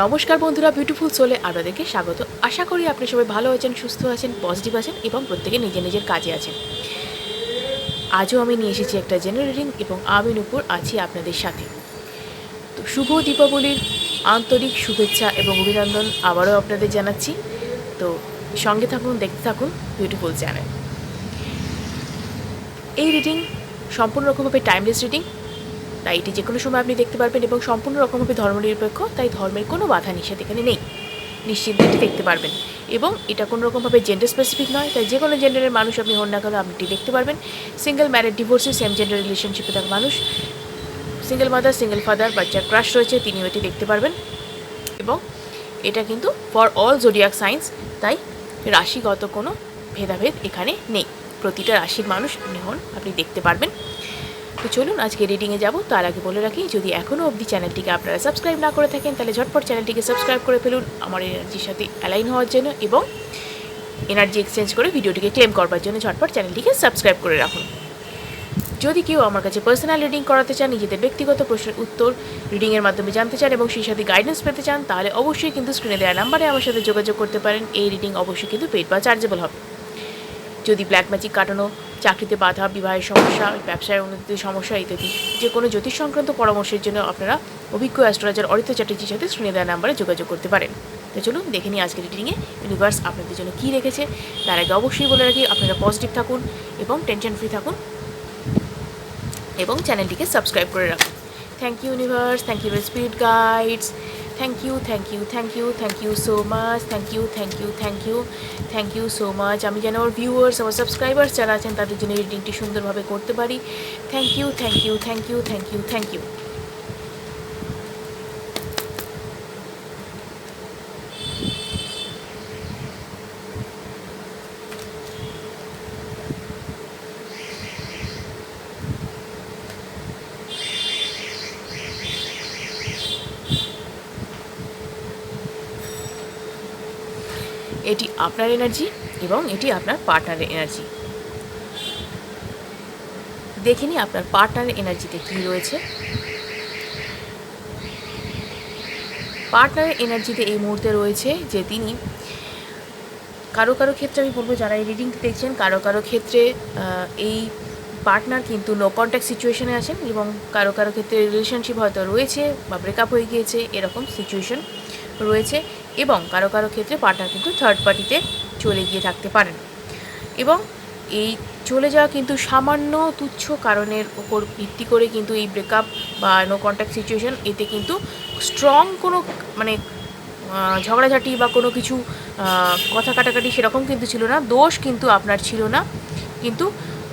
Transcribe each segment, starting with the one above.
নমস্কার বন্ধুরা বিউটিফুল সোলে আপনাদেরকে স্বাগত। আশা করি আপনি সবাই ভালো আছেন, সুস্থ আছেন পজিটিভ আছেন এবং প্রত্যেকে নিজের নিজের কাজে আছেন। আজও আমি নিয়ে এসেছি একটা জেনারেটিং এবং আমি নুপুর আছি আপনাদের সাথে। তো শুভ দীপাবলির আন্তরিক শুভেচ্ছা এবং অভিনন্দন আবারও আপনাদের জানাচ্ছি। তো সঙ্গে থাকুন, দেখতে থাকুন বিউটিফুল চ্যানেল এই রিডিং সম্পূর্ণ রকমভাবে টাইমলেস রিডিং তাই এটি যে কোনো সময় আপনি দেখতে পারবেন এবং সম্পূর্ণ রকমভাবে ধর্মনিরপেক্ষ, তাই ধর্মের কোনো বাধা নিষেধ এখানে নেই। নিশ্চিন্তে এটি দেখতে পারবেন। এবং এটা কোনো রকমভাবে জেন্ডার স্পেসিফিক নয়, তাই যে কোনো জেন্ডারের মানুষ আপনি হন না কেন আপনি এটি দেখতে পারবেন। সিঙ্গেল ম্যারেড ডিভোর্সে সেম জেন্ডার রিলেশনশিপে থাকা মানুষ। সিঙ্গেল মাদার সিঙ্গেল ফাদার বাচ্চার ক্রাশ রয়েছে, তিনিও এটি দেখতে পারবেন। এবং এটা কিন্তু ফর অল জোডিয়াক সায়েন্স তাই রাশিগত কোনো ভেদাভেদ এখানে নেই। প্রতিটা রাশির মানুষ আপনি হন, আপনি দেখতে পারবেন। তো চলুন আজকে রিডিংয়ে যাব। তার আগে বলে রাখি, যদি এখনও অবধি চ্যানেলটিকে আপনারা সাবস্ক্রাইব না করে থাকেন, তাহলে ঝটপট চ্যানেলটিকে সাবস্ক্রাইব করে ফেলুন। আমার এনার্জির সাথে অ্যালাইন হওয়ার জন্য এবং এনার্জি এক্সচেঞ্জ করে ভিডিওটিকে ক্লেম করবার জন্য ঝটপট চ্যানেলটিকে সাবস্ক্রাইব করে রাখুন। যদি কেউ আমার কাছে পার্সোনাল রিডিং করাতে চান, নিজেদের ব্যক্তিগত প্রশ্নের উত্তর রিডিংয়ের মাধ্যমে জানতে চান এবং সেই সাথে গাইডেন্স পেতে চান, তাহলে অবশ্যই কিন্তু স্ক্রিনে দেওয়া নাম্বারে আমার সাথে যোগাযোগ করতে পারেন। এই রিডিং অবশ্যই কিন্তু পেড বা চার্জেবল হবে। যদি ব্ল্যাক ম্যাজিক কাটানো চাকরিতে বাধা, বিবাহের সমস্যা, ব্যবসায় উন্নতির সমস্যা ইত্যাদি। যে কোনো জ্যোতিষ সংক্রান্ত পরামর্শের জন্য আপনারা অভিজ্ঞ অ্যাস্ট্রোলজার অরিত চ্যাটার্জির সাথে স্ক্রিনে দেওয়া নাম্বারে যোগাযোগ করতে পারেন। তো চলুন, দেখে নিই আজকের রিডিংয়ে ইউনিভার্স আপনাদের জন্য কী রেখেছে। তার আগে অবশ্যই বলে রাখি, আপনারা পজিটিভ থাকুন এবং টেনশন ফ্রি থাকুন এবং চ্যানেলটিকে সাবস্ক্রাইব করে রাখুন। Thank you universe thank you spirit guides thank you thank you thank you thank you so much thank you thank you thank you thank you so much আমি যেন আমার ভিউয়ার্স আমার subscribers যারা আছেন তাদের জন্য রিডিংটি সুন্দরভাবে করতে পারি thank you thank you thank you thank you thank you এটি আপনার এনার্জি এবং এটি আপনার পার্টনারের এনার্জি দেখে নিই আপনার পার্টনারের এনার্জিতে কী রয়েছে। পার্টনারের এনার্জিতে এই মুহূর্তে রয়েছে যে তিনি কারও কারও ক্ষেত্রে, আমি বলব যারা এই রিডিংটি দেখছেন, কারও কারও ক্ষেত্রে এই পার্টনার কিন্তু নো কন্ট্যাক্ট সিচুয়েশনে আছেন এবং কারও কারও ক্ষেত্রে রিলেশনশিপ হয়তো রয়েছে বা ব্রেকআপ হয়ে গিয়েছে, এরকম সিচুয়েশন রয়েছে। এবং কারও কারও ক্ষেত্রে পার্টনার কিন্তু থার্ড পার্টিতে চলে গিয়ে থাকতে পারেন। এবং এই চলে যাওয়া কিন্তু সামান্য তুচ্ছ কারণের ওপর ভিত্তি করে কিন্তু এই ব্রেকআপ বা নো কন্ট্যাক্ট সিচুয়েশান এতে কিন্তু স্ট্রং কোনো মানে ঝগড়াঝাটি বা কোনো কিছু কথা কাটাকাটি সেরকম কিন্তু ছিল না, দোষ কিন্তু আপনার ছিল না। কিন্তু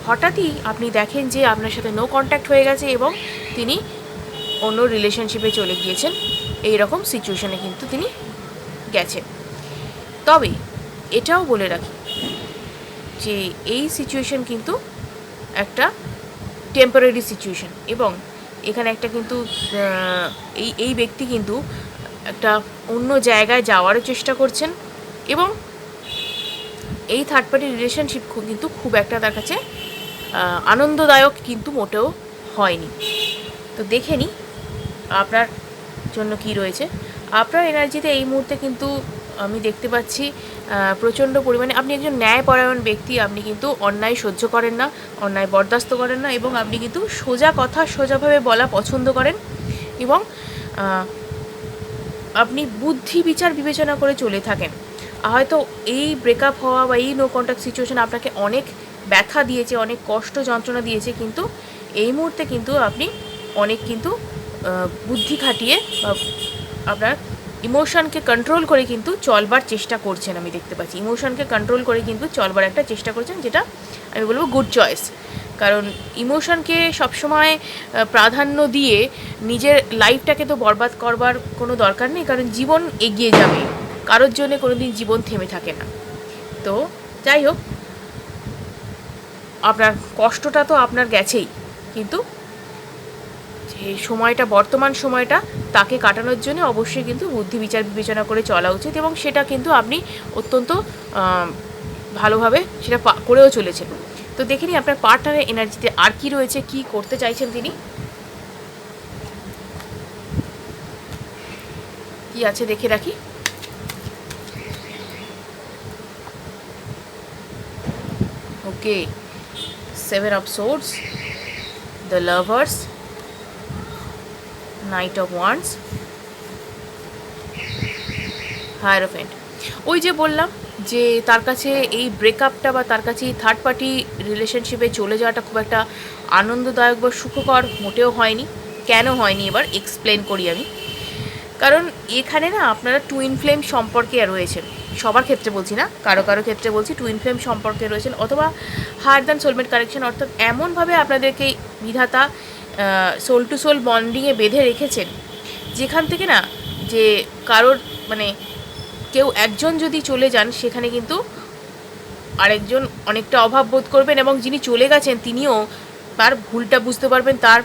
হঠাৎই আপনি দেখেন যে আপনার সাথে নো কন্ট্যাক্ট হয়ে গেছে এবং তিনি অন্য রিলেশনশিপে চলে গিয়েছেন। এই রকম সিচুয়েশনে কিন্তু তিনি গেছেন তবে এটাও বলে রাখি যে এই সিচুয়েশন কিন্তু একটা টেম্পোরারি সিচুয়েশন এবং এখানে একটা কিন্তু এই এই ব্যক্তি কিন্তু একটা অন্য জায়গায় যাওয়ারও চেষ্টা করছেন এবং এই থার্ড পার্টি রিলেশনশিপ কিন্তু খুব একটা তার কাছে আনন্দদায়ক কিন্তু মোটেও হয়নি। তো দেখে নিই আপনার জন্য কি রয়েছে। আপনার এনার্জিতে এই মুহূর্তে কিন্তু আমি দেখতে পাচ্ছি প্রচণ্ড পরিমাণে আপনি একজন ন্যায়পরায়ণ ব্যক্তি, আপনি কিন্তু অন্যায় সহ্য করেন না, অন্যায় বরদাস্ত করেন না এবং আপনি কিন্তু সোজা কথা সোজাভাবে বলা পছন্দ করেন এবং আপনি বুদ্ধি বিচার বিবেচনা করে চলে থাকেন। হয়তো এই ব্রেকআপ হওয়া বা এই নো কন্ট্যাক্ট সিচুয়েশন আপনাকে অনেক ব্যথা দিয়েছে, অনেক কষ্ট যন্ত্রণা দিয়েছে, কিন্তু এই মুহূর্তে কিন্তু আপনি অনেক কিন্তু বুদ্ধি খাটিয়ে আপনার ইমোশনকে কন্ট্রোল করে কিন্তু চলবার চেষ্টা করছেন আমি দেখতে পাচ্ছি। ইমোশনকে কন্ট্রোল করে কিন্তু চলবার একটা চেষ্টা করছেন যেটা আমি বলব গুড চয়েস কারণ ইমোশনকে সবসময় প্রাধান্য দিয়ে নিজের লাইফটাকে তো বরবাদ করবার কোনো দরকার নেই, কারণ জীবন এগিয়ে যাবে। কারোর জন্য কোনো দিন জীবন থেমে থাকে না। তো যাই হোক, আপনার কষ্টটা তো আপনার গেছেই, কিন্তু যে সময়টা, বর্তমান সময়টা তাকে কাটানোর জন্য অবশ্যই কিন্তু বুদ্ধি বিচার বিবেচনা করে চলা উচিত এবং সেটা কিন্তু আপনি অত্যন্ত ভালোভাবে সেটা করেও চলেছেন। তো দেখে নিই আপনার পার্টনারের এনার্জিতে আর কি রয়েছে, কি করতে চাইছেন তিনি? কি আছে দেখে রাখি। Okay seven of swords the lovers knight of wands hierophant ওই যে বললাম যে তার কাছে এই ব্রেকআপটা বা তার কাছে এই থার্ড পার্টি রিলেশনশিপে চলে যাওয়াটা খুব একটা আনন্দদায়ক বা সুখকর মোটেও হয়নি। কেন হয়নি এবার? এক্সপ্লেন করি আমি। কারণ এখানে না আপনারা টুইন ফ্লেম সম্পর্কে রয়েছেন। সবার ক্ষেত্রে বলছি না, কারও কারও ক্ষেত্রে বলছি টুইন ফ্লেম সম্পর্কে রয়েছেন অথবা হায়ার দ্যান সোলমেট কারেকশন অর্থাৎ এমনভাবে আপনাদেরকে বিধাতা সোল টু সোল বন্ডিংয়ে বেঁধে রেখেছেন। যেখান থেকে না, যে কারোর মানে কেউ একজন যদি চলে যান, সেখানে কিন্তু আরেকজন অনেকটা অভাব বোধ করবেন এবং যিনি চলে গেছেন, তিনিও তার ভুলটা বুঝতে পারবেন, তার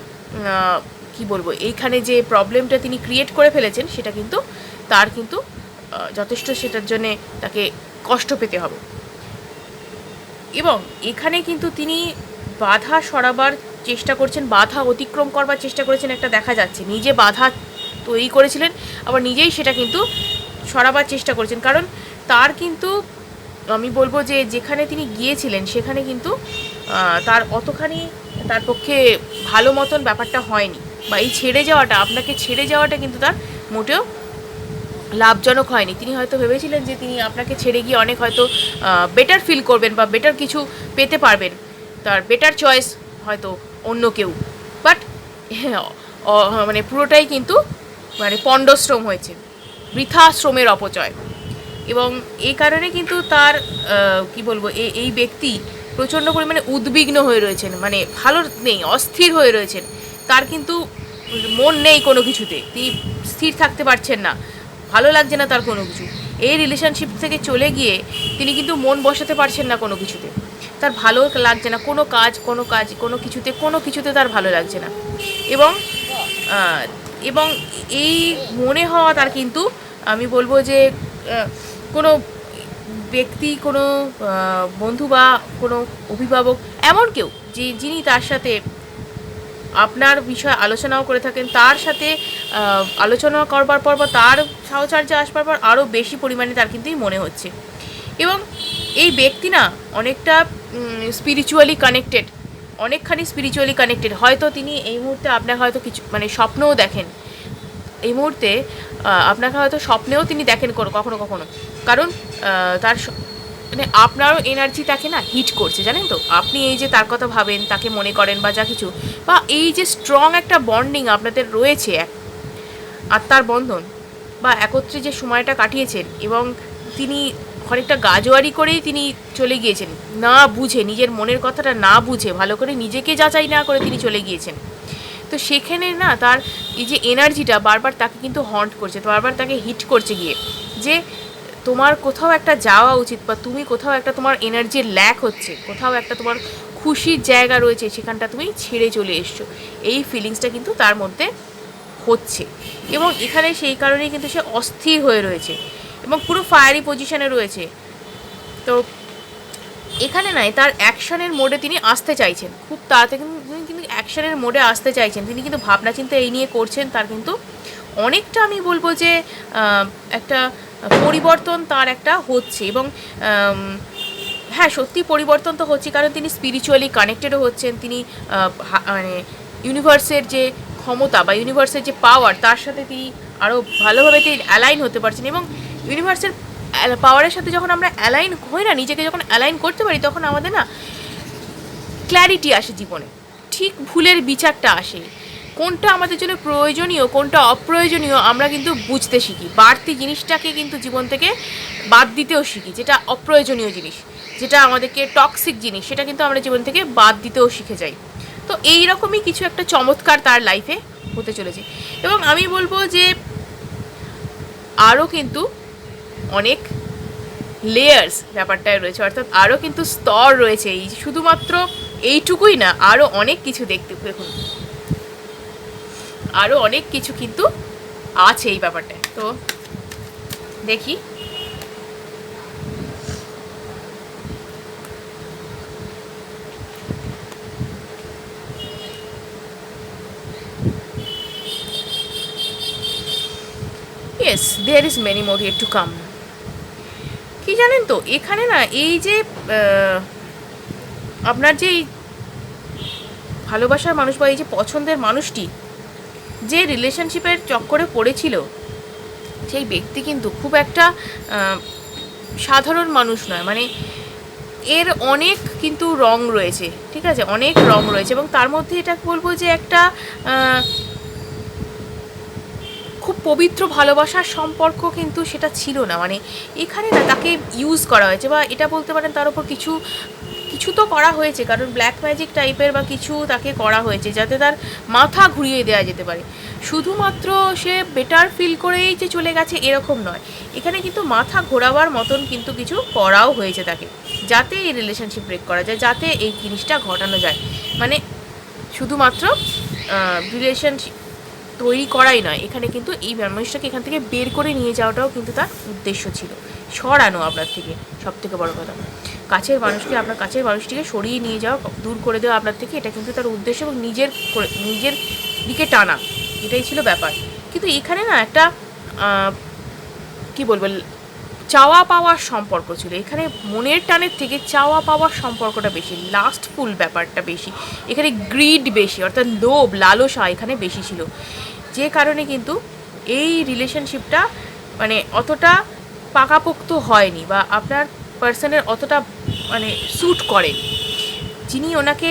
কি বলব, এইখানে যে প্রবলেমটা তিনি ক্রিয়েট করে ফেলেছেন, সেটা কিন্তু, তার কিন্তু যথেষ্ট সেটার জন্যে তাকে কষ্ট পেতে হবে। এবং এখানে কিন্তু তিনি বাধা সরাবার চেষ্টা করছেন, বাধা অতিক্রম করবার চেষ্টা করেছেন একটা দেখা যাচ্ছে। নিজে বাধা তৈরি করেছিলেন, আবার নিজেই সেটা কিন্তু সরাবার চেষ্টা করেছেন। কারণ তার কিন্তু, আমি বলব যে যেখানে তিনি গিয়েছিলেন, সেখানে কিন্তু তার অতখানি তার পক্ষে ভালো মতন ব্যাপারটা হয়নি। বা এই ছেড়ে যাওয়াটা, আপনাকে ছেড়ে যাওয়াটা কিন্তু তার মোটেও লাভজনক হয়নি। তিনি হয়তো ভেবেছিলেন যে তিনি আপনাকে ছেড়ে গিয়ে অনেক হয়তো বেটার ফিল করবেন বা বেটার কিছু পেতে পারবেন। তার বেটার চয়েস হয়তো অন্য কেউ। বাট মানে পুরোটাই কিন্তু মানে পণ্ডশ্রম হয়েছে। বৃথা শ্রমের অপচয়। এবং এই কারণে কিন্তু তার কি বলব এই ব্যক্তি প্রচণ্ড পরিমাণে উদ্বিগ্ন হয়ে রয়েছেন। মানে ভালো নেই, অস্থির হয়ে রয়েছেন। তার কিন্তু মন নেই কোনো কিছুতে। তিনি স্থির থাকতে পারছেন না। ভালো লাগছে না তার কোনো কিছু। এই রিলেশনশিপ থেকে চলে গিয়ে তিনি কিন্তু মন বসাতে পারছেন না কোনো কিছুতে। তার ভালো লাগছে না। কোনো কাজ কোনো কাজ, কোনো কিছুতে কোনো কিছুতে তার ভালো লাগছে না। এবং এবং এই মনে হওয়া তার কিন্তু, আমি বলব যে কোনো ব্যক্তি, কোনো বন্ধু বা কোনো অভিভাবক, এমন কেউ যে, যিনি তার সাথে আপনার বিষয়ে আলোচনাও করে থাকেন, তার সাথে আলোচনা করবার পর বা তার সাহচর্যে আসবার পর আরও বেশি পরিমাণে তার কিন্তু মনে হচ্ছে। এবং এই ব্যক্তি না অনেকটা স্পিরিচুয়ালি কানেক্টেড অনেকখানি স্পিরিচুয়ালি কানেক্টেড হয়তো তিনি এই মুহূর্তে আপনাকে হয়তো কিছু মানে স্বপ্নও দেখেন। এই মুহূর্তে আপনাকে হয়তো স্বপ্নেও তিনি দেখেন কখনো কখনো। কারণ তার মানে আপনারও এনার্জি তাকে না হিট করছে, জানেন তো? আপনি এই যে তার কথা ভাবেন, তাকে মনে করেন বা যা কিছু, বা এই যে স্ট্রং একটা বন্ডিং আপনাদের রয়েছে এক, আত্মার বন্ধন, বা একত্রে যে সময়টা কাটিয়েছেন, এবং তিনি অনেকটা গাজোয়ারি করেই তিনি চলে গিয়েছেন। না বুঝে, নিজের মনের কথাটা না বুঝে, ভালো করে নিজেকে যাচাই না করে তিনি চলে গিয়েছেন। তো সেখানে না তার এই যে এনার্জিটা বারবার তাকে কিন্তু হন্ট করছে, বারবার তাকে হিট করছে গিয়ে যে, তোমার কোথাও একটা যাওয়া উচিত বা তুমি কোথাও একটা তোমার এনার্জির ল্যাক হচ্ছে, কোথাও একটা তোমার খুশির জায়গা রয়েছে, সেখানটা তুমি ছেড়ে চলে এসছো। এই ফিলিংসটা কিন্তু তার মধ্যে হচ্ছে এবং এখানে সেই কারণেই কিন্তু সে অস্থির হয়ে রয়েছে। এবং পুরো ফায়ারি পজিশনে রয়েছে। তো এখানে নাই, তার অ্যাকশনের মোডে তিনি আসতে চাইছেন। খুব তাড়াতাড়ি কিন্তু- তিনি কিন্তু অ্যাকশনের মোডে আসতে চাইছেন। তিনি কিন্তু ভাবনা চিন্তা এই নিয়ে করছেন, তার কিন্তু অনেকটা আমি বলব যে একটা পরিবর্তন তার একটা হচ্ছে এবং হ্যাঁ সত্যি পরিবর্তন তো হচ্ছে, কারণ তিনি স্পিরিচুয়ালি কানেক্টেডও হচ্ছেন। তিনি মানে ইউনিভার্সের যে ক্ষমতা বা ইউনিভার্সের যে পাওয়ার তার সাথে তিনি আরও ভালোভাবে তিনি অ্যালাইন হতে পারছেন এবং ইউনিভার্সের পাওয়ারের সাথে যখন আমরা অ্যালাইন হই না, নিজেকে যখন অ্যালাইন করতে পারি, তখন আমাদের না ক্ল্যারিটি আসে জীবনে। ঠিক ভুলের বিচারটা আসে। কোনটা আমাদের জন্য প্রয়োজনীয়, কোনটা অপ্রয়োজনীয়, আমরা কিন্তু বুঝতে শিখি। বাড়তি জিনিসটাকে কিন্তু জীবন থেকে বাদ দিতেও শিখি, যেটা অপ্রয়োজনীয় জিনিস, যেটা আমাদেরকে টক্সিক জিনিস, সেটা কিন্তু আমরা জীবন থেকে বাদ দিতেও শিখে যাই। তো এই রকমই কিছু একটা চমৎকার তার লাইফে হতে চলেছে। এবং আমি বলব যে, আরও কিন্তু অনেক লেয়ার্স ব্যাপারটায় রয়েছে, অর্থাৎ আরও কিন্তু স্তর রয়েছে। এই শুধুমাত্র এইটুকুই না, আরও অনেক কিছু দেখতে, দেখুন। আরও অনেক কিছু কিন্তু আছে এই ব্যাপারটায়। তো দেখি। There is many more yet to come কি জানেন তো, এখানে না এই যে আপনার যে ভালোবাসার মানুষ বা এই যে পছন্দের মানুষটি, যে রিলেশনশিপের চক্করে পড়েছিল, সেই ব্যক্তি কিন্তু খুব একটা সাধারণ মানুষ নয়। মানে এর অনেক কিন্তু রং রয়েছে, ঠিক আছে? অনেক রং রয়েছে এবং তার মধ্যে এটা বলব যে একটা পবিত্র ভালোবাসার সম্পর্ক কিন্তু সেটা ছিল না। মানে এখানে না তাকে ইউজ করা হয়েছে বা এটা বলতে পারেন তার উপর কিছু কিছু তো করা হয়েছে। কারণ ব্ল্যাক ম্যাজিক টাইপের বা কিছু তাকে করা হয়েছে যাতে তার মাথা ঘুরিয়ে দেওয়া যেতে পারে। শুধুমাত্র সে বেটার ফিল করেই যে চলে গেছে এরকম নয়। এখানে কিন্তু মাথা ঘোরাবার মতন কিন্তু কিছু করাও হয়েছে তাকে। যাতে এই রিলেশনশিপ ব্রেক করা যায়, যাতে এই জিনিসটা ঘটানো যায়। মানে শুধুমাত্র রিলেশনশিপ তৈরি করাই নয়। এখানে কিন্তু এই মানুষটাকে এখান থেকে বের করে নিয়ে যাওয়াটাও কিন্তু তার উদ্দেশ্য ছিল। সরানো আপনার থেকে সব থেকে বড় কথা। কাছের মানুষকে আপনার কাছের মানুষটিকে সরিয়ে নিয়ে যাওয়া, দূর করে দেওয়া আপনার থেকে এটা কিন্তু তার উদ্দেশ্য এবং নিজের নিজের দিকে টানা। এটাই ছিল ব্যাপার। কিন্তু এখানে না একটা কি বলব চাওয়া পাওয়ার সম্পর্ক ছিল। এখানে মনের টানের থেকে চাওয়া পাওয়ার সম্পর্কটা বেশি লাস্টফুল ব্যাপারটা বেশি। এখানে গ্রিড বেশি, অর্থাৎ লোভ, লালসা এখানে বেশি ছিল। যে কারণে কিন্তু এই রিলেশনশিপটা মানে অতটা পাকাপোক্ত হয়নি বা আপনার পার্সনের অতটা মানে স্যুট করে যিনি ওনাকে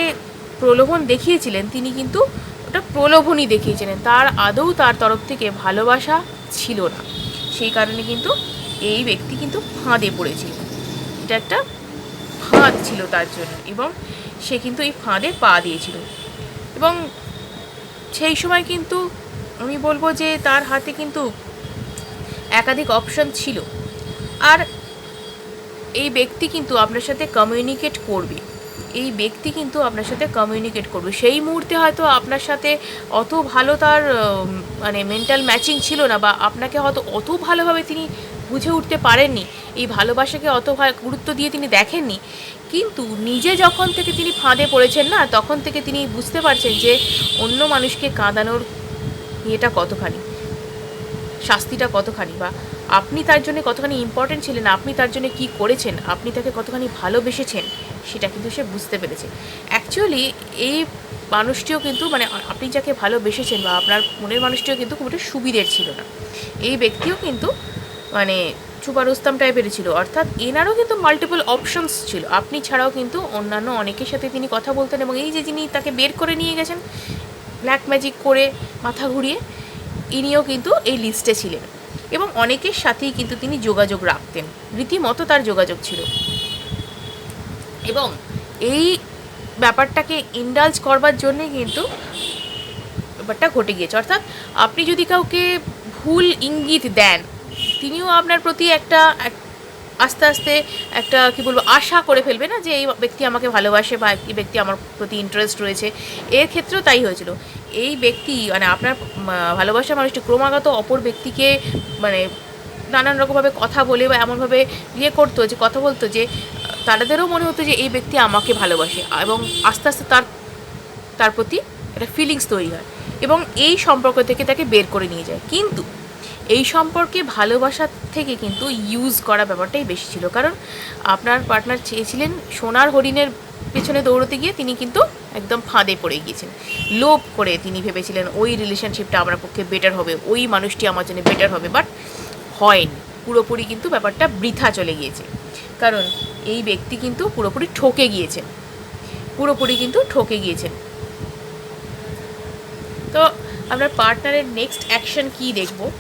প্রলোভন দেখিয়েছিলেন, তিনি কিন্তু ওটা প্রলোভনই দেখিয়েছিলেন। তার আদৌ তার তরফ থেকে ভালোবাসা ছিল না। সেই কারণে কিন্তু এই ব্যক্তি কিন্তু ফাঁদে পড়েছিল। এটা একটা ফাঁদ ছিল তার জন্য এবং সে কিন্তু এই ফাঁদে পা দিয়েছিল। এবং সেই সময় কিন্তু আমি বলব যে তার হাতে কিন্তু একাধিক অপশন ছিল। আর এই ব্যক্তি কিন্তু আপনার সাথে কমিউনিকেট করবে। এই ব্যক্তি কিন্তু আপনার সাথে কমিউনিকেট করবে। সেই মুহূর্তে হয়তো আপনার সাথে অত ভালো তার মানে মেন্টাল ম্যাচিং ছিল না বা আপনাকে হয়তো অত ভালোভাবে তিনি বুঝে উঠতে পারেননি। এই ভালোবাসাকে অত গুরুত্ব দিয়ে তিনি দেখেননি। কিন্তু নিজে যখন থেকে তিনি ফাঁদে পড়েছেন না, তখন থেকে তিনি বুঝতে পারছেন যে অন্য মানুষকে কাঁদানোর ইয়েটা কতখানি, শাস্তিটা কতখানি বা আপনি তার জন্য কতখানি ইম্পর্টেন্ট ছিলেন, আপনি তার জন্য কি করেছেন, আপনি তাকে কতখানি ভালোবেসেছেন, সেটা কিন্তু সে বুঝতে পেরেছে। অ্যাকচুয়ালি এই মানুষটিও কিন্তু মানে আপনি যাকে ভালোবেসেছেন বা আপনার মনের মানুষটিও কিন্তু খুব একটা সুবিধের ছিল না। এই ব্যক্তিও কিন্তু মানে চুপারুস্তাম টাইপের ছিল। অর্থাৎ এনারও কিন্তু মাল্টিপল অপশনস ছিল। আপনি ছাড়াও কিন্তু অন্যান্য অনেকের সাথে তিনি কথা বলতেন এবং এই যে যিনি তাকে বের করে নিয়ে গেছেন ব্ল্যাক ম্যাজিক করে মাথা ঘুরিয়ে, ইনিও কিন্তু এই লিস্টে ছিলেন। এবং অনেকের সাথেই কিন্তু তিনি যোগাযোগ রাখতেন। রীতিমতো তার যোগাযোগ ছিল। এবং এই ব্যাপারটাকে ইন্ডালজ করবার জন্যে কিন্তু ব্যাপারটা ঘটে গিয়েছে। অর্থাৎ আপনি যদি কাউকে ভুল ইঙ্গিত দেন তিনিও আপনার প্রতি একটা এক- আস্তে আস্তে একটা, কি বলব, আশা করে ফেলবে না যে এই ব্যক্তি আমাকে ভালোবাসে বা এই ব্যক্তি আমার প্রতি ইন্টারেস্ট রয়েছে। এর ক্ষেত্রেও তাই হয়েছিল। এই ব্যক্তি মানে আপনার ভালোবাসা মানুষটি ক্রমাগত অপর ব্যক্তিকে মানে নানান রকমভাবে কথা বলে বা এমনভাবে ইয়ে করতো যে, কথা বলতো যে, তাদেরও মনে হতো যে, এই ব্যক্তি আমাকে ভালোবাসে এবং আস্তে আস্তে তার তার প্রতি একটা ফিলিংস তৈরি হয় এবং এই সম্পর্ক থেকে তাকে বের করে নিয়ে যায়। কিন্তু এই সম্পর্কে ভালোবাসার থেকে কিন্তু ইউজ করা ব্যাপারটাই বেশি ছিল। কারণ আপনার পার্টনার চেয়েছিলেন সোনার হরিণের পেছনে দৌড়তে গিয়ে তিনি কিন্তু একদম ফাঁদে পড়ে গিয়েছেন। লোভ করে তিনি ভেবেছিলেন, ওই রিলেশনশিপটা আমার পক্ষে বেটার হবে, ওই মানুষটি আমার জন্য বেটার হবে। বাট হয়নি। পুরোপুরি কিন্তু ব্যাপারটা বৃথা চলে গিয়েছে। কারণ এই ব্যক্তি কিন্তু পুরোপুরি ঠকে গিয়েছেন। পুরোপুরি কিন্তু ঠকে গিয়েছেন। তো আপনার পার্টনারের নেক্সট অ্যাকশন কি দেখব?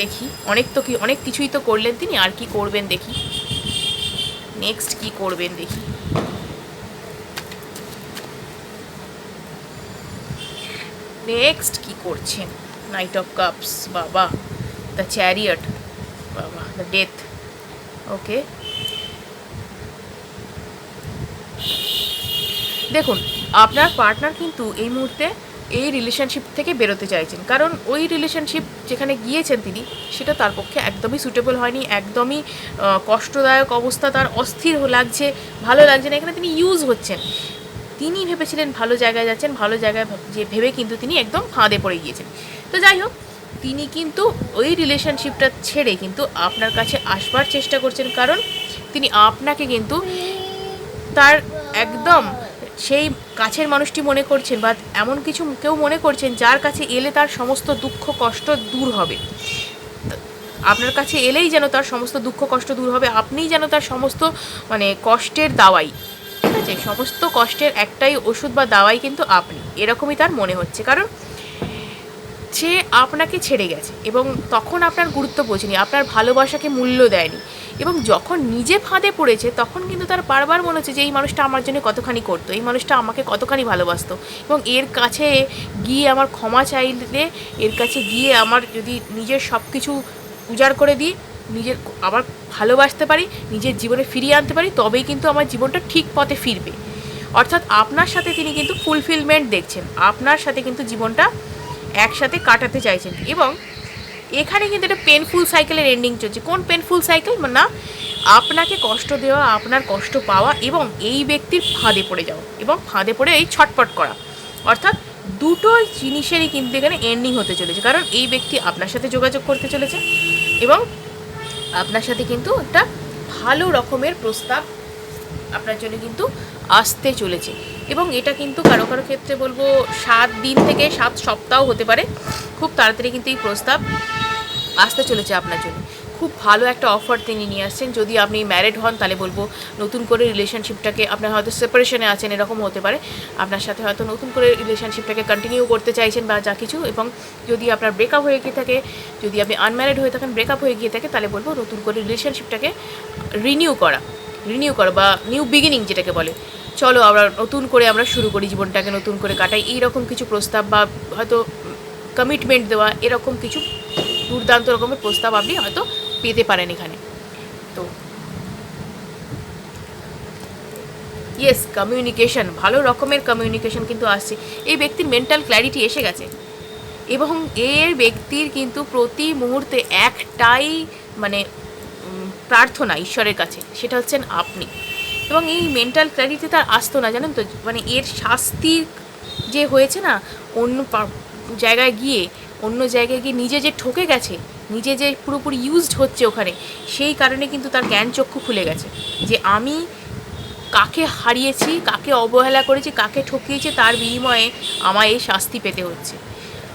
দেখি। অনেক তো কি, অনেক কিছুই তো করলেন তিনি, আর কি করবেন দেখি। নেক্সট কি করবেন দেখি। নেক্সট কি করছেন? নাইট অফ কাপস বাবা। দ্য চ্যারিয়ট বাবা দ্য ডেথ ওকে দেখুন, আপনার পার্টনার কিন্তু এই মুহূর্তে এই রিলেশনশিপ থেকে বেরোতে চাইছেন। কারণ ওই রিলেশনশিপ যেখানে গিয়েছেন তিনি, সেটা তার পক্ষে একদমই সুটেবল হয়নি, একদমই কষ্টদায়ক অবস্থা তার অস্থির লাগছে, ভালো লাগছে না। এখানে তিনি ইউজ হচ্ছেন। তিনি ভেবেছিলেন ভালো জায়গায় যাচ্ছেন, ভালো জায়গায় যে ভেবে কিন্তু তিনি একদম ফাঁদে পড়ে গিয়েছেন। তো যাই হোক, তিনি কিন্তু ওই রিলেশনশিপটা ছেড়ে কিন্তু আপনার কাছে আসবার চেষ্টা করছেন। কারণ তিনি আপনাকে কিন্তু তার একদম সেই কাছের মানুষটি মনে করছেন বা এমন কিছু কেউ মনে করছেন যার কাছে এলে তার সমস্ত দুঃখ, কষ্ট দূর হবে। আপনার কাছে এলেই যেন তার সমস্ত দুঃখ, কষ্ট দূর হবে, আপনিই যেন তার সমস্ত মানে কষ্টের দাওয়াই। ঠিক আছে? সমস্ত কষ্টের একটাই ওষুধ বা দাওয়াই কিন্তু আপনি। এরকমই তার মনে হচ্ছে। কারণ সে আপনাকে ছেড়ে গেছে এবং তখন আপনার গুরুত্ব বোঝেনি, আপনার ভালোবাসাকে মূল্য দেয়নি এবং যখন নিজে ফাঁদে পড়েছে তখন কিন্তু তার বারবার মনে হচ্ছে যে এই মানুষটা আমার জন্য কতখানি করতো, এই মানুষটা আমাকে কতখানি ভালোবাসতো এবং এর কাছে গিয়ে আমার ক্ষমা চাইলে, এর কাছে গিয়ে আমার যদি নিজের সব কিছু উজাড় করে দিই, নিজের আবার ভালোবাসতে পারি, নিজের জীবনে ফিরিয়ে আনতে পারি, তবেই কিন্তু আমার জীবনটা ঠিক পথে ফিরবে। অর্থাৎ আপনার সাথে তিনি কিন্তু ফুলফিলমেন্ট দেখছেন, আপনার সাথে কিন্তু জীবনটা একসাথে কাটাতে চাইছেন। এবং এখানে কিন্তু একটা পেনফুল সাইকেলের এন্ডিং চলছে। কোন পেনফুল সাইকেল না, আপনাকে কষ্ট দেওয়া, আপনার কষ্ট পাওয়া এবং এই ব্যক্তির ফাঁদে পড়ে যাওয়া এবং ফাঁদে পড়ে এই ছটপট করা। অর্থাৎ দুটো জিনিসেরই কিন্তু এখানে এন্ডিং হতে চলেছে। কারণ এই ব্যক্তি আপনার সাথে যোগাযোগ করতে চলেছে এবং আপনার সাথে কিন্তু একটা ভালো রকমের প্রস্তাব আপনার জন্য কিন্তু আসতে চলেছে। এবং এটা কিন্তু কারও কারও ক্ষেত্রে বলব সাত দিন থেকে সাত সপ্তাহ হতে পারে। খুব তাড়াতাড়ি কিন্তু এই প্রস্তাব আসতে চলেছে আপনার জন্য। খুব ভালো একটা অফার তিনি নিয়ে আসছেন। যদি আপনি ম্যারিড হন, তাহলে বলব নতুন করে রিলেশনশিপটাকে আপনার হয়তো সেপারেশনে আছেন, এরকম হতে পারে। আপনার সাথে হয়তো নতুন করে রিলেশনশিপটাকে কন্টিনিউ করতে চাইছেন বা যা কিছু এবং যদি আপনার ব্রেকআপ হয়ে গিয়ে থাকে, যদি আপনি আনম্যারিড হয়ে থাকেন ব্রেকআপ হয়ে গিয়ে থাকে, তাহলে বলব নতুন করে রিলেশনশিপটাকে রিনিউ করা। রিনিউ করা বা নিউ বিগিনিং যেটাকে বলে। চলো আমরা নতুন করে আমরা শুরু করি জীবনটাকে নতুন করে কাটাই। এইরকম কিছু প্রস্তাব বা হয়তো কমিটমেন্ট দেওয়া, এরকম কিছু দুর্দান্ত রকমের প্রস্তাব আপনি হয়তো পেতে পারেন এখানে। তো ইয়েস কমিউনিকেশন ভালো রকমের কমিউনিকেশন কিন্তু আসছে। এই ব্যক্তির মেন্টাল ক্ল্যারিটি এসে গেছে। এবং এর ব্যক্তির কিন্তু প্রতি মুহূর্তে একটাই মানে প্রার্থনা ঈশ্বরের কাছে, সেটা হচ্ছেন আপনি। এবং এই মেন্টাল ক্ল্যারিটি তার আসতো না, জানেন তো? মানে এর শাস্তি যে হয়েছে না, অন্য জায়গায় গিয়ে, অন্য জায়গায় গিয়ে নিজে যে ঠকে গেছে, নিজে যে পুরোপুরি ইউজড হচ্ছে ওখানে, সেই কারণে কিন্তু তার জ্ঞান চক্ষু খুলে গেছে। যে আমি কাকে হারিয়েছি, কাকে অবহেলা করেছি, কাকে ঠকিয়েছি, তার বিনিময়ে আমায় এই শাস্তি পেতে হচ্ছে।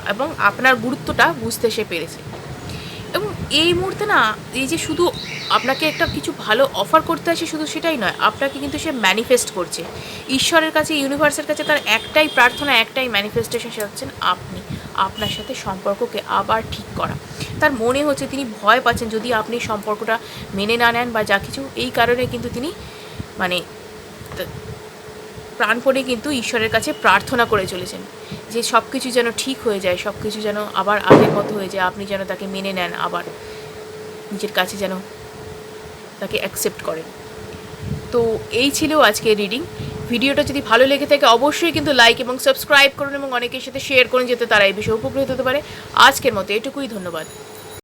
এবং আপনার গুরুত্বটা বুঝতে সে পেরেছে। এবং এই মুহূর্তে না, এই যে শুধু আপনাকে একটা কিছু ভালো অফার করতে আসে শুধু সেটাই নয়, আপনাকে কিন্তু সে ম্যানিফেস্ট করছে। ঈশ্বরের কাছে ইউনিভার্সের কাছে তার একটাই প্রার্থনা, একটাই ম্যানিফেস্টেশন সে হচ্ছেন আপনি, আপনার সাথে সম্পর্ককে আবার ঠিক করা। তার মনে হচ্ছে তিনি ভয় পাচ্ছেন, যদি আপনি সম্পর্কটা মেনে না নেন বা যা কিছু, এই কারণে কিন্তু তিনি মানে প্রাণপণে কিন্তু ঈশ্বরের কাছে প্রার্থনা করে চলেছেন যে সব কিছু যেন ঠিক হয়ে যায়, সব কিছু যেন আবার আগের মতো হয়ে যায়, আপনি যেন তাকে মেনে নেন আবার, নিজের কাছে যেন তাকে অ্যাকসেপ্ট করেন। তো এই ছিল আজকের রিডিং ভিডিওটা যদি ভালো লেগে থাকে, অবশ্যই কিন্তু লাইক এবং সাবস্ক্রাইব করুন এবং অনেকের সাথে শেয়ার করুন, যাতে তারা এই বিষয়ে উপকৃত হতে পারে। আজকের মতো এটুকুই, ধন্যবাদ।